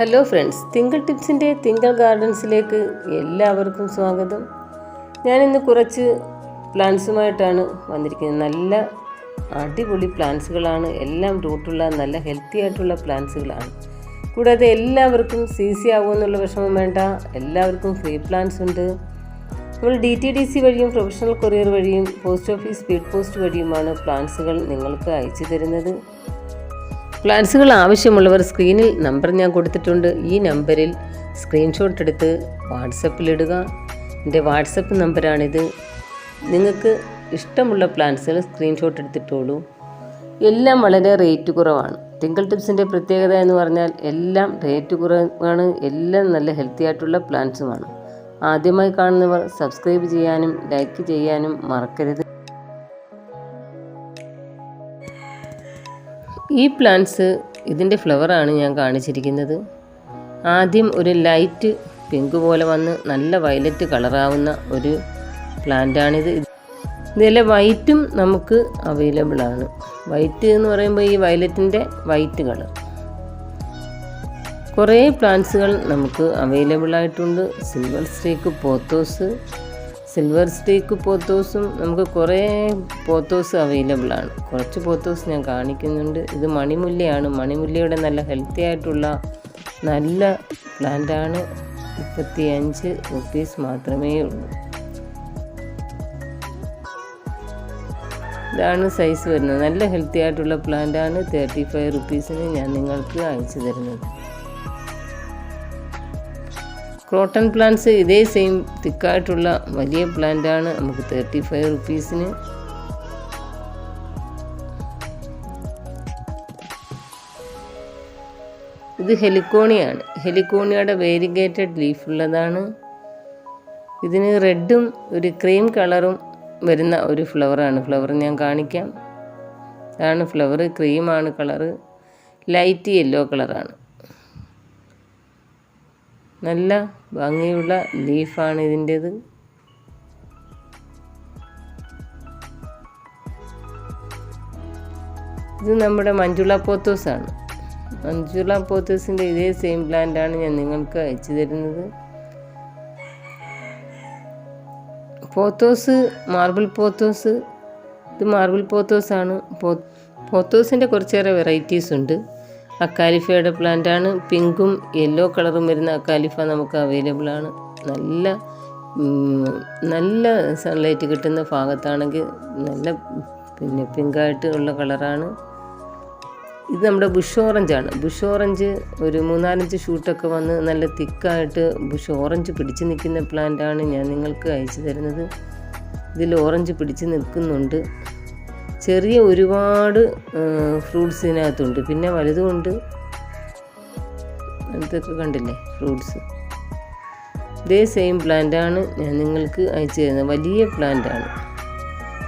Hello friends തിങ്കൾ ടിപ്സിന്റെ തിങ്കൾ ഗാർഡൻസിലേക്ക് എല്ലാവർക്കും സ്വാഗതം. ഞാനിന്ന് കുറച്ച് പ്ലാന്റ്സുമായിട്ടാണ് വന്നിരിക്കുന്നത്. നല്ല അടിപൊളി പ്ലാന്റ്സുകളാണ് എല്ലാം റൂട്ടുള്ള നല്ല ഹെൽത്തി ആയിട്ടുള്ള പ്ലാന്റ്സുകളാണ് കൂടാതെ എല്ലാവർക്കും സി സി ആകുമെന്നുള്ള വിഷമം വേണ്ട. എല്ലാവർക്കും ഫ്രീ പ്ലാന്റ്സ് ഉണ്ട്. നമ്മൾ ഡി ടി ഡി സി വഴിയും പ്രൊഫഷണൽ കൊറിയർ വഴിയും പോസ്റ്റ് ഓഫീസ് സ്പീഡ് പോസ്റ്റ് വഴിയുമാണ് പ്ലാന്റ്സുകൾ നിങ്ങൾക്ക് അയച്ചു തരുന്നത്. പ്ലാൻസുകൾ ആവശ്യമുള്ളവർ സ്ക്രീനിൽ നമ്പർ ഞാൻ കൊടുത്തിട്ടുണ്ട്. ഈ നമ്പറിൽ സ്ക്രീൻഷോട്ട് എടുത്ത് വാട്സപ്പിലിടുക എന്റെ വാട്സപ്പ് നമ്പറാണിത് നിങ്ങൾക്ക് ഇഷ്ടമുള്ള പ്ലാൻസുകൾ സ്ക്രീൻഷോട്ട് എടുത്തിട്ടോളൂ. എല്ലാം വളരെ റേറ്റ് കുറവാണ്. ടിങ്കിൾ ടിപ്സിന്റെ പ്രത്യേകത എന്ന് പറഞ്ഞാൽ എല്ലാം റേറ്റ് കുറവാണ്. എല്ലാം നല്ല ഹെൽത്തി ആയിട്ടുള്ള പ്ലാന്റ്സുമാണ് ആദ്യമായി കാണുന്നവർ സബ്സ്ക്രൈബ് ചെയ്യാനും ലൈക്ക് ചെയ്യാനും മറക്കരുത്. ഈ പ്ലാന്റ്സ് ഇതിന്റെ ഫ്ലവറാണ് ഞാൻ കാണിച്ചിരിക്കുന്നത്. ആദ്യം ഒരു ലൈറ്റ് പിങ്ക് പോലെ വന്ന് നല്ല വയലറ്റ് കളറാവുന്ന ഒരു പ്ലാന്റാണിത് ഇതിലെ വൈറ്റും നമുക്ക് അവൈലബിൾ ആണ്. വൈറ്റ് എന്ന് പറയുമ്പോൾ ഈ വയലറ്റിന്റെ വൈറ്റ് കളർ. കുറേ പ്ലാന്റ്സുകൾ നമുക്ക് അവൈലബിൾ ആയിട്ടുണ്ട്. Silver streak pothos silver stake പോത്തോസും നമുക്ക് കുറേ പോത്തോസ് അവൈലബിൾ ആണ്. കുറച്ച് പോത്തോസ് ഞാൻ കാണിക്കുന്നുണ്ട്. ഇത് മണിമുല്ലയാണ്. മണിമുല്ലയുടെ നല്ല ഹെൽത്തി ആയിട്ടുള്ള നല്ല പ്ലാന്റാണ് മുപ്പത്തി അഞ്ച് റുപ്പീസ് മാത്രമേ ഉള്ളൂ. ഇതാണ് സൈസ് വരുന്നത്. നല്ല ഹെൽത്തി ആയിട്ടുള്ള പ്ലാന്റാണ് തേർട്ടി ഫൈവ് റുപ്പീസിന് ഞാൻ നിങ്ങൾക്ക് അയച്ചു തരുന്നത്. ക്രോട്ടൺ പ്ലാന്റ്സ് ഇതേ സെയിം തിക്കായിട്ടുള്ള വലിയ പ്ലാന്റാണ് നമുക്ക് തേർട്ടി ഫൈവ് റുപ്പീസിന് ഇത് ഹെലിക്കോണിയാണ്. ഹെലിക്കോണിയുടെ വേരിഗേറ്റഡ് ലീഫ് ഉള്ളതാണ്. ഇതിന് റെഡും ഒരു ക്രീം കളറും വരുന്ന ഒരു ഫ്ലവറാണ് ഫ്ലവർ ഞാൻ കാണിക്കാം. ഇതാണ് ഫ്ലവർ ക്രീമാണ് കളറ് ലൈറ്റ് യെല്ലോ കളറാണ് നല്ല ഭംഗിയുള്ള ലീഫാണ് ഇതിന്റേത്. ഇത് നമ്മുടെ മഞ്ജുള പോത്തോസാണ്. മഞ്ജുള പോത്തോസിന്റെ ഇതേ സെയിം പ്ലാന്റാണ് ഞാൻ നിങ്ങൾക്ക് അയച്ചു തരുന്നത്. പോത്തോസ് മാർബിൾ പോത്തോസ് ഇത് മാർബിൾ പോത്തോസാണ്. പോ പോത്തോസിന്റെ കുറച്ചേറെ വെറൈറ്റീസ് ഉണ്ട് അക്കാലിഫയുടെ പ്ലാന്റാണ്. പിങ്കും യെല്ലോ കളറും വരുന്ന അക്കാലിഫ നമുക്ക് അവൈലബിൾ ആണ് നല്ല നല്ല സൺലൈറ്റ് കിട്ടുന്ന ഭാഗത്താണെങ്കിൽ നല്ല പിന്നെ പിങ്കായിട്ട് ഉള്ള കളറാണ്. ഇത് നമ്മുടെ ബുഷ് ഓറഞ്ച് ആണ്. ബുഷ് ഓറഞ്ച് ഒരു മൂന്നാലഞ്ച് ഷൂട്ടൊക്കെ വന്ന് നല്ല തിക്കായിട്ട് ബുഷ് ഓറഞ്ച് പിടിച്ച് നിൽക്കുന്ന പ്ലാന്റാണ് ഞാൻ നിങ്ങൾക്ക് അയച്ചു തരുന്നത്. ഇതിൽ ഓറഞ്ച് പിടിച്ച് നിൽക്കുന്നുണ്ട്. ചെറിയ ഒരുപാട് ഫ്രൂട്ട്സ് ഇതിനകത്തുണ്ട്. പിന്നെ വലുതുമുണ്ട്. ഇതൊക്കെ കണ്ടില്ലേ ഫ്രൂട്ട്സ് ഇതേ സെയിം പ്ലാന്റാണ് ഞാൻ നിങ്ങൾക്ക് അയച്ചു തരുന്നത്. വലിയ പ്ലാന്റാണ്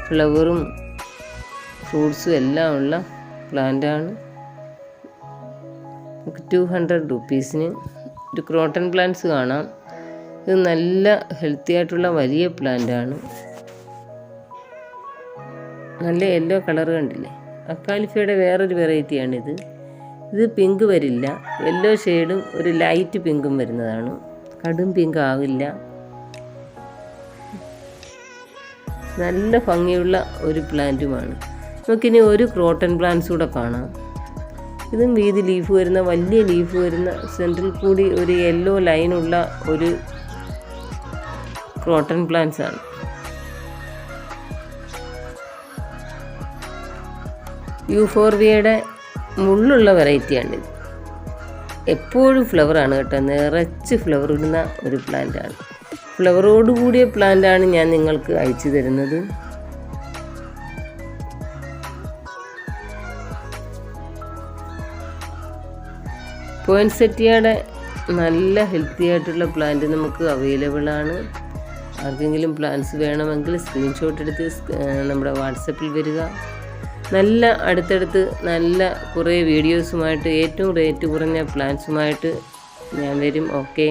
ഫ്ലവറും ഫ്രൂട്ട്സും എല്ലാം ഉള്ള പ്ലാന്റാണ് ടു ഹൺഡ്രഡ് റുപ്പീസിന് ഒരു ക്രോട്ടൺ പ്ലാന്റ്സ് കാണാം. ഇത് നല്ല ഹെൽത്തി ആയിട്ടുള്ള വലിയ പ്ലാന്റാണ് നല്ല യെല്ലോ കളർ കണ്ടില്ലേ? അക്കാലിഫയുടെ വേറൊരു വെറൈറ്റിയാണിത് ഇത് പിങ്ക് വരില്ല. യെല്ലോ ഷെയ്ഡും ഒരു ലൈറ്റ് പിങ്കും വരുന്നതാണ്. കടും പിങ്ക് ആവില്ല. നല്ല ഭംഗിയുള്ള ഒരു പ്ലാന്റുമാണ് നമുക്കിനി ഒരു ക്രോട്ടൺ പ്ലാന്റ്സ് കൂടെ കാണാം. ഇതും വീതി ലീഫ് വരുന്ന വലിയ ലീഫ് വരുന്ന സെൻട്രൽ കൂടി ഒരു യെല്ലോ ലൈനുള്ള ഒരു ക്രോട്ടൺ പ്ലാന്റ്സ് ആണ്. യൂഫോർവിയയുടെ മുള്ളുള്ള വെറൈറ്റിയാണിത് എപ്പോഴും ഫ്ലവറാണ് കേട്ടോ. നിറച്ച് ഫ്ലവർ ഇടുന്ന ഒരു പ്ലാന്റാണ്. ഫ്ലവറോട് കൂടിയ പ്ലാന്റാണ് ഞാൻ നിങ്ങൾക്ക് അയച്ചു തരുന്നത്. പോയിൻസെറ്റിയുടെ നല്ല ഹെൽത്തി ആയിട്ടുള്ള പ്ലാന്റ് നമുക്ക് അവൈലബിൾ ആണ്. ആർക്കെങ്കിലും പ്ലാന്റ്സ് വേണമെങ്കിൽ സ്ക്രീൻഷോട്ട് എടുത്ത് നമ്മുടെ വാട്സപ്പിൽ വരിക. നല്ല അടുത്തടുത്ത് നല്ല കുറേ വീഡിയോസുമായിട്ട് ഏറ്റവും റേറ്റ് കുറഞ്ഞ പ്ലാൻസുമായിട്ട് ഞാൻ വരും ഓക്കെ